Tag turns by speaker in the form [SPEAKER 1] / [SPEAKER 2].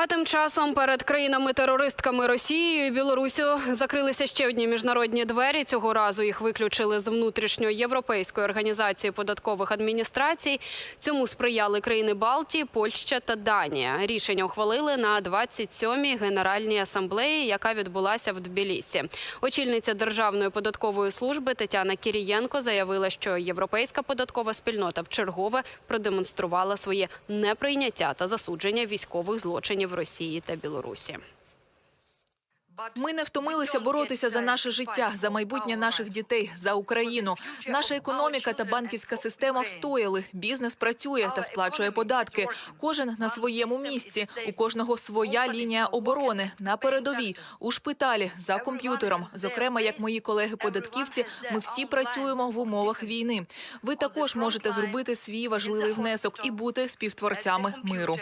[SPEAKER 1] А тим часом перед країнами-терористками Росією і Білорусю закрилися ще одні міжнародні двері. Цього разу їх виключили з внутрішньоєвропейської організації податкових адміністрацій. Цьому сприяли країни Балтії, Польща та Данія. Рішення ухвалили на 27-й генеральній асамблеї, яка відбулася в Тбілісі. Очільниця Державної податкової служби Тетяна Кірієнко заявила, що європейська податкова спільнота вчергове продемонструвала своє неприйняття та засудження військових злочинів Росії та Білорусі.
[SPEAKER 2] Ми не втомилися боротися за наше життя, за майбутнє наших дітей, за Україну. Наша економіка та банківська система встояли. Бізнес працює та сплачує податки. Кожен на своєму місці. У кожного своя лінія оборони на передовій, у шпиталі за комп'ютером. Зокрема, як мої колеги-податківці, ми всі працюємо в умовах війни. Ви також можете зробити свій важливий внесок і бути співтворцями миру.